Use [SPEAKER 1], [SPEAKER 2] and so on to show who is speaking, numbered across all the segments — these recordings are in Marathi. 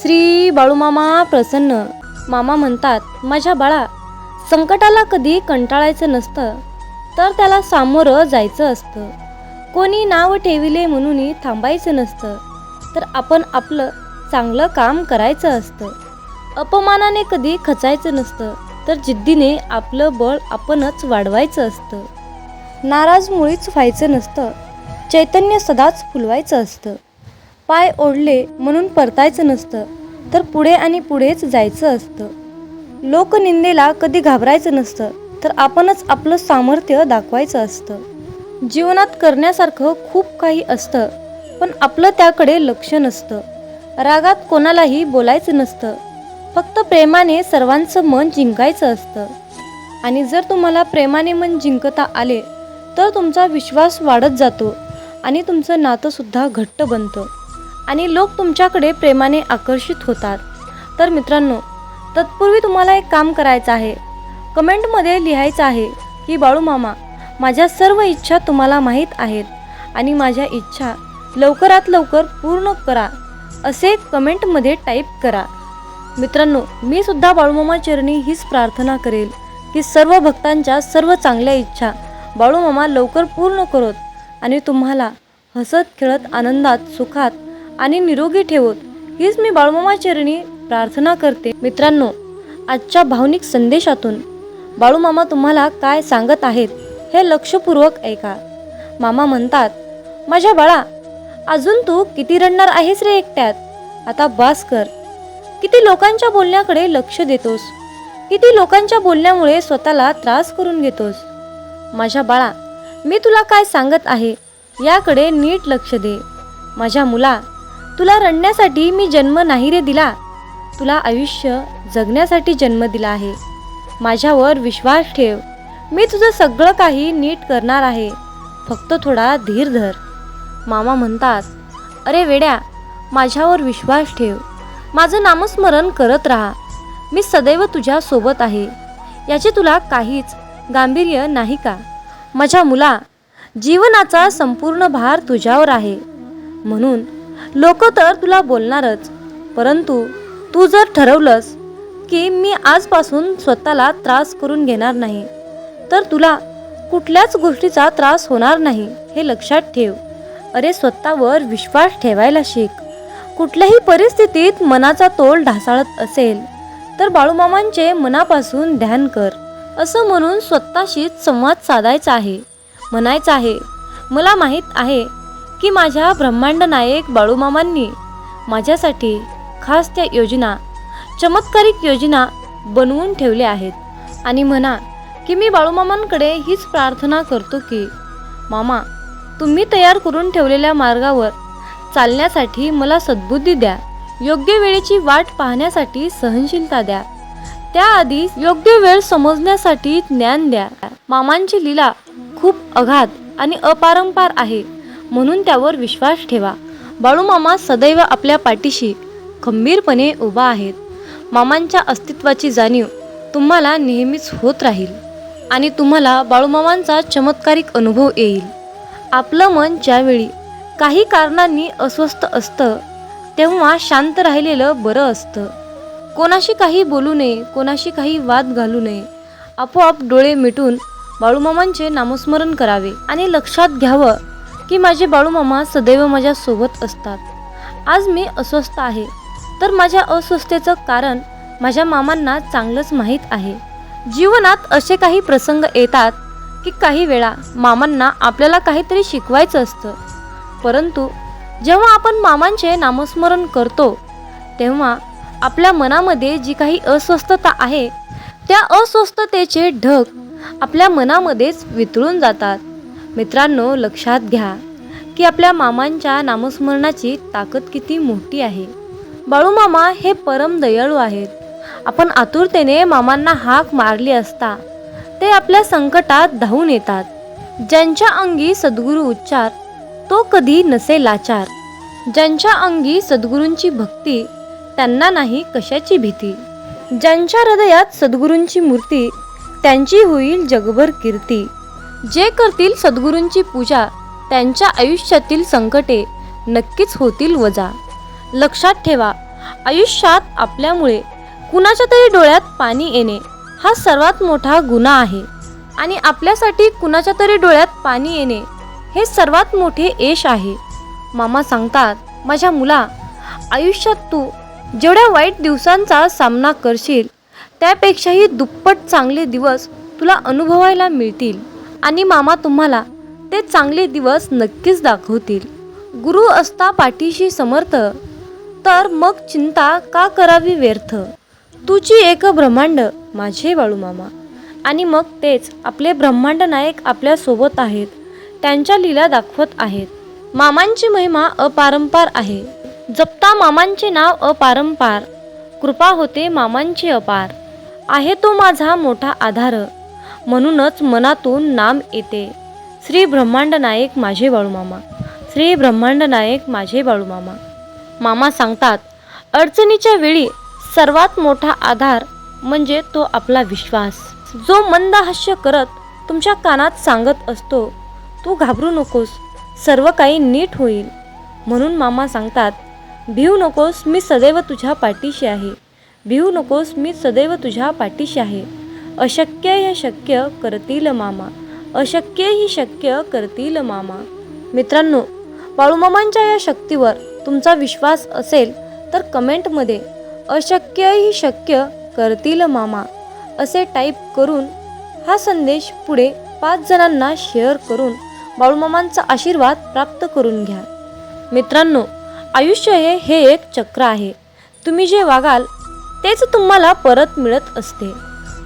[SPEAKER 1] श्री बाळूमामा प्रसन्न. मामा म्हणतात माझ्या बाळा संकटाला कधी कंटाळायचं नसतं तर त्याला सामोरं जायचं असतं. कोणी नाव ठेविले म्हणूनही थांबायचं नसतं तर आपण आपलं चांगलं काम करायचं असतं. अपमानाने कधी खचायचं नसतं तर जिद्दीने आपलं बळ आपणच वाढवायचं असतं. नाराज मुळीच व्हायचं नसतं चैतन्य सदाच फुलवायचं असतं. पाय ओढले म्हणून परतायचं नसतं तर पुढे आणि पुढेच जायचं असतं. लोकनिंदेला कधी घाबरायचं नसतं तर आपणच आपलं सामर्थ्य दाखवायचं असतं. जीवनात करण्यासारखं खूप काही असतं पण आपलं त्याकडे लक्ष नसतं. रागात कोणालाही बोलायचं नसतं फक्त प्रेमाने सर्वांचं मन जिंकायचं असतं. आणि जर तुम्हाला प्रेमाने मन जिंकता आले तर तुमचा विश्वास वाढत जातो आणि तुमचं नातंसुद्धा घट्ट बनतं. आणि लोक तुमच्याकडे प्रेमाने आकर्षित होतात. तर मित्रांनो तत्पूर्वी तुम्हाला एक काम करायचं आहे. कमेंटमध्ये लिहायचं आहे की बाळू मामा माझ्या सर्व इच्छा तुम्हाला माहीत आहेत आणि माझ्या इच्छा लवकरात लवकर पूर्ण करा. असे कमेंटमध्ये टाईप करा. मित्रांनो मी सुद्धा बाळूमामा चरणी हीच प्रार्थना करेल की सर्व भक्तांच्या सर्व चांगल्या इच्छा बाळूमामा लवकर पूर्ण करोत आणि तुम्हाला हसत खेळत आनंदात सुखात आणि निरोगी ठेवत हीच मी बाळूमामाचरणी प्रार्थना करते. मित्रांनो आजच्या भावनिक संदेशातून बाळूमामा तुम्हाला काय सांगत आहेत हे लक्षपूर्वक ऐका. मामा म्हणतात माझ्या बाळा अजून तू किती रडणार आहेस रे एकट्यात? आता बास कर. किती लोकांच्या बोलण्याकडे लक्ष देतोस? किती लोकांच्या बोलण्यामुळे स्वतःला त्रास करून घेतोस? माझ्या बाळा मी तुला काय सांगत आहे याकडे नीट लक्ष दे. माझ्या मुला तुला रडण्यासाठी मी जन्म नाही रे दिला. तुला आयुष्य जगण्यासाठी जन्म दिला आहे. माझ्यावर विश्वास ठेव. मी तुझं सगळं काही नीट करणार आहे. फक्त थोडा धीर धर. मामा म्हणतात अरे वेड्या माझ्यावर विश्वास ठेव. माझं नामस्मरण करत राहा. मी सदैव तुझ्या सोबत आहे. याचे तुला काहीच गांभीर्य नाही का? माझ्या मुला जीवनाचा संपूर्ण भार तुझ्यावर आहे. म्हणून लोक तर तुला बोलणारच. परंतु तू जर ठरवलंस की मी आजपासून स्वतःला त्रास करून घेणार नाही तर तुला कुठल्याच गोष्टीचा त्रास होणार नाही हे लक्षात ठेव. अरे स्वतःवर विश्वास ठेवायला शिक. कुठल्याही परिस्थितीत मनाचा तोल ढासाळत असेल तर बाळूमामांचे मनापासून ध्यान कर. असं म्हणून स्वतःशीच संवाद साधायचा आहे. म्हणायचं आहे मला माहीत आहे की माझ्या ब्रह्मांड नायक बाळूमामांनी माझ्यासाठी खास त्या योजना चमत्कारिक योजना बनवून ठेवल्या आहेत. आणि म्हणा की मी बाळूमामांकडे हीच प्रार्थना करतो की मामा तुम्ही तयार करून ठेवलेल्या मार्गावर चालण्यासाठी मला सद्बुद्धी द्या. योग्य वेळेची वाट पाहण्यासाठी सहनशीलता द्या. त्याआधी योग्य वेळ समजण्यासाठी ज्ञान द्या. मामांची लीला खूप अगाध आणि अपारंपार आहे. म्हणून त्यावर विश्वास ठेवा. बाळूमामा सदैव आपल्या पाठीशी खंबीरपणे उभा आहेत. मामांच्या अस्तित्वाची जाणीव तुम्हाला नेहमीच होत राहील आणि तुम्हाला बाळूमामांचा चमत्कारिक अनुभव येईल. आपलं मन ज्यावेळी काही कारणांनी अस्वस्थ असतं तेव्हा शांत राहिलेलं बरं असतं. कोणाशी काही बोलू नये कोणाशी काही वाद घालू नये. आपोआप डोळे मिटून बाळूमामांचे नामस्मरण करावे आणि लक्षात घ्यावं. की माझे बाळूमामा सदैव माझ्या सोबत असतात. आज मी अस्वस्थ आहे. तर माझ्या अस्वस्थतेचं कारण माझ्या मामांना चांगलंच माहीत आहे. जीवनात असे काही प्रसंग येतात की काही वेळा मामांना आपल्याला काहीतरी शिकवायचं असतं. परंतु जेव्हा आपण मामांचे नामस्मरण करतो तेव्हा आपल्या मनामध्ये जी काही अस्वस्थता आहे त्या अस्वस्थतेचे ढग आपल्या मनामध्येच वितळून जातात. मित्रांनो लक्षात घ्या. की आपल्या मामांच्या नामस्मरणाची ताकद किती मोठी आहे. बाळूमामा हे परम दयाळू आहेत. आपण आतुरतेने मामांना हाक मारली असता ते आपल्या संकटात धावून येतात. ज्यांच्या अंगी सद्गुरू उच्चार तो कधी नसे लाचार. ज्यांच्या अंगी सद्गुरूंची भक्ती त्यांना नाही कशाची भीती. ज्यांच्या हृदयात सद्गुरूंची मूर्ती त्यांची होईल जगभर कीर्ती. जे करतील सद्गुरूंची पूजा त्यांच्या आयुष्यातील संकटे नक्कीच होतील वजा. लक्षात ठेवा आयुष्यात आपल्यामुळे कुणाच्या तरी डोळ्यात पाणी येणे हा सर्वात मोठा गुन्हा आहे आणि आपल्यासाठी कुणाच्या तरी डोळ्यात पाणी येणे हे सर्वात मोठे यश आहे. मामा सांगतात माझ्या मुला आयुष्यात तू जेवढ्या वाईट दिवसांचा सामना करशील त्यापेक्षाही दुप्पट चांगले दिवस तुला अनुभवायला मिळतील आणि मामा तुम्हाला ते चांगले दिवस नक्कीच दाखवतील. गुरु असता पाठीशी समर्थ तर मग चिंता का करावी व्यर्थ? तुझी एक ब्रह्मांड माझे बाळूमामा. आणि मग तेच आपले ब्रह्मांड नायक आपल्यासोबत आहेत त्यांच्या लीला दाखवत आहेत. मामांची महिमा अपारंपार आहे. जपता मामांचे नाव अपारंपार. कृपा होते मामांची अपार. आहे तो माझा मोठा आधार. म्हणूनच मनातून नाम येते. श्री ब्रह्मांड नायक माझे बाळू मामा. श्री ब्रह्मांड नायक माझे बाळू मामा. मामा सांगतात अडचणीच्या वेळी सर्वात मोठा आधार म्हणजे तो आपला विश्वास. जो मंद हास्य करत तुमच्या कानात सांगत असतो तू घाबरू नकोस सर्व काही नीट होईल. म्हणून मामा सांगतात भिऊ नकोस मी सदैव तुझ्या पाठीशी आहे. भिऊ नकोस मी सदैव तुझ्या पाठीशी आहे. अशक्य हे शक्य करतील मामा. अशक्यही शक्य करतील मामा. मित्रांनो बाळूमामांच्या या शक्तीवर तुमचा विश्वास असेल तर कमेंटमध्ये अशक्यही शक्य करतील मामा असे टाईप करून हा संदेश पुढे पाच जणांना शेअर करून बाळूमामांचा आशीर्वाद प्राप्त करून घ्या. मित्रांनो आयुष्य हे हे एक चक्र आहे. तुम्ही जे वागाल तेच तुम्हाला परत मिळत असते.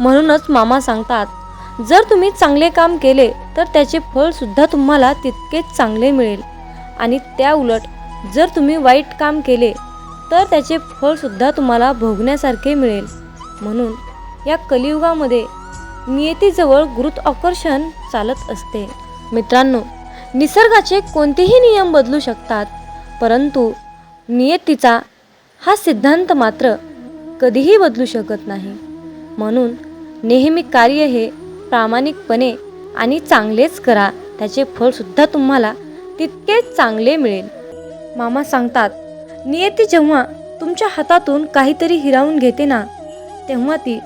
[SPEAKER 1] म्हणूनच मामा सांगतात जर तुम्ही चांगले काम केले तर त्याचे फळ सुद्धा तुम्हाला तितकेच चांगले मिळेल. आणि त्या उलट जर तुम्ही वाईट काम केले तर त्याचे फळ सुद्धा तुम्हाला भोगण्यासारखे मिळेल. म्हणून या कलियुगामध्ये नियतीजवळ गुरुत्वाकर्षण चालत असते. मित्रांनो निसर्गाचे कोणतेही नियम बदलू शकतात परंतु नियतीचा हा सिद्धांत मात्र कधीही बदलू शकत नाही. म्हणून नेहमी कार्य हे प्रामाणिकपणे आणि चांगलेच करा त्याचे फळसुद्धा तुम्हाला तितकेच चांगले मिळेल. मामा सांगतात नियती जेव्हा तुमच्या हातातून काहीतरी हिरावून घेते ना तेव्हा ती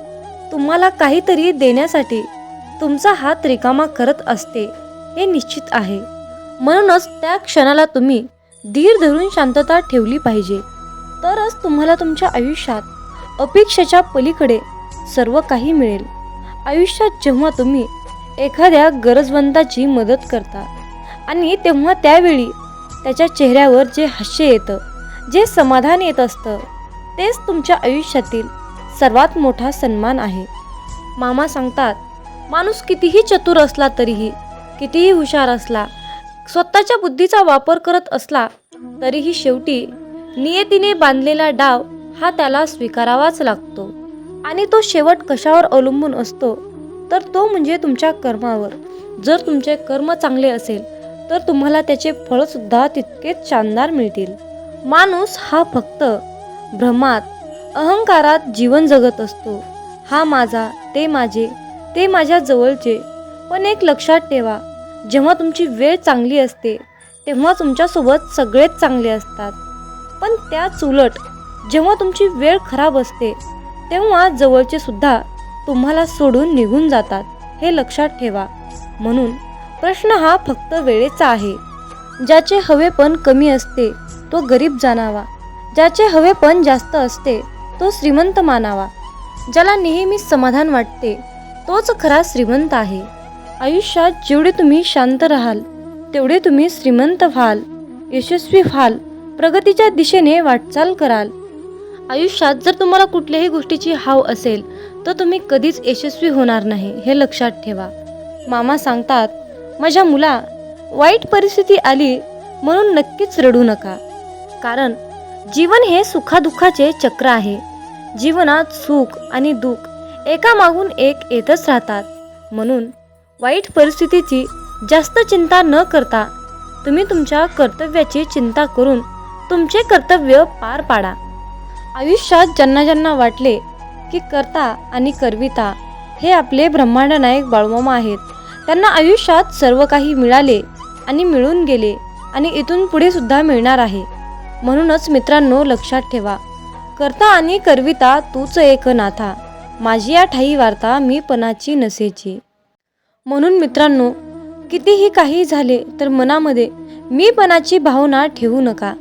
[SPEAKER 1] तुम्हाला काहीतरी देण्यासाठी तुमचा हात रिकामा करत असते हे निश्चित आहे. म्हणूनच त्या क्षणाला तुम्ही धीर धरून शांतता ठेवली पाहिजे. तरच तुम्हाला तुमच्या आयुष्यात अपेक्षेच्या पलीकडे सर्व काही मिळेल. आयुष्यात जेव्हा तुम्ही एखाद्या गरजवंताची मदत करता आणि तेव्हा त्यावेळी त्याच्या चेहऱ्यावर जे हास्य येतं जे समाधान येत असतं तेच तुमच्या आयुष्यातील सर्वात मोठा सन्मान आहे. मामा सांगतात माणूस कितीही चतुर असला तरीही कितीही हुशार असला स्वतःच्या बुद्धीचा वापर करत असला तरीही शेवटी नियतीने बांधलेला डाव हा त्याला स्वीकारावाच लागतो. आणि तो शेवट कशावर अवलंबून असतो तर तो म्हणजे तुमच्या कर्मावर. जर तुमचे कर्म चांगले असेल तर तुम्हाला त्याचे फळसुद्धा तितकेच शानदार मिळतील. माणूस हा फक्त भ्रमात अहंकारात जीवन जगत असतो. हा माझा ते माझे ते माझ्या जवळचे. पण एक लक्षात ठेवा जेव्हा तुमची वेळ चांगली असते तेव्हा तुमच्यासोबत सगळेच चांगले असतात. पण त्याच उलट जेव्हा तुमची वेळ खराब असते तेव्हा जवळचे सुद्धा तुम्हाला सोडून निघून जातात हे लक्षात ठेवा. म्हणून प्रश्न हा फक्त वेळेचा आहे. ज्याचे हवेपण कमी असते तो गरीब जाणावा. ज्याचे हवेपण जास्त असते तो श्रीमंत मानावा. ज्याला नेहमी समाधान वाटते तोच खरा श्रीमंत आहे. आयुष्यात जेवढे तुम्ही शांत राहाल तेवढे तुम्ही श्रीमंत व्हाल यशस्वी व्हाल प्रगतीच्या दिशेने वाटचाल कराल. आयुष्यात जर तुम्हाला कुठल्याही गोष्टीची हाव असेल तर तुम्ही कधीच यशस्वी होणार नाही हे लक्षात ठेवा. मामा सांगतात माझ्या मुला वाईट परिस्थिती आली म्हणून नक्कीच रडू नका. कारण जीवन हे सुखादुःखाचे चक्र आहे. जीवनात सुख आणि दुःख एकामागून एक येतच राहतात. म्हणून वाईट परिस्थितीची जास्त चिंता न करता तुम्ही तुमच्या कर्तव्याची चिंता करून तुमचे कर्तव्य पार पाडा. आयुष्यात ज्यांना ज्यांना वाटले की कर्ता आणि करविता हे आपले ब्रह्मांड नायक बाळमामा आहेत. त्यांना आयुष्यात सर्व काही मिळाले आणि मिळून गेले आणि इथून पुढे सुद्धा मिळणार आहे. म्हणूनच मित्रांनो लक्षात ठेवा. करता आणि करविता तूच एक नाथा. माझी या ठाई वार्ता मी पणाची नसेची. म्हणून मित्रांनो कितीही काही झाले तर मनामध्ये मी पणाची भावना ठेवू नका.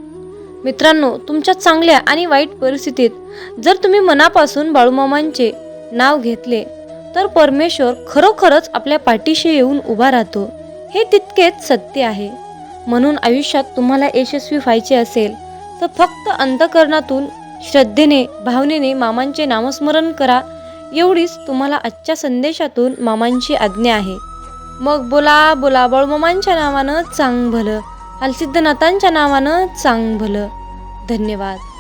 [SPEAKER 1] मित्रांनो तुमच्या चांगल्या आणि वाईट परिस्थितीत जर तुम्ही मनापासून बाळूमामांचे नाव घेतले तर परमेश्वर खरोखरच आपल्या पाठीशी येऊन उभा राहतो. हे तितकेच सत्य आहे. म्हणून आयुष्यात तुम्हाला यशस्वी व्हायचे असेल तर फक्त अंतकरणातून श्रद्धेने भावनेने मामांचे नामस्मरण करा. एवढीच तुम्हाला आजच्या संदेशातून मामांची आज्ञा आहे. मग बोला बोला बाळूमामांच्या नावानं चांग भलं हलसिद्धनाथांच्या नावानं चांग भलं. धन्यवाद.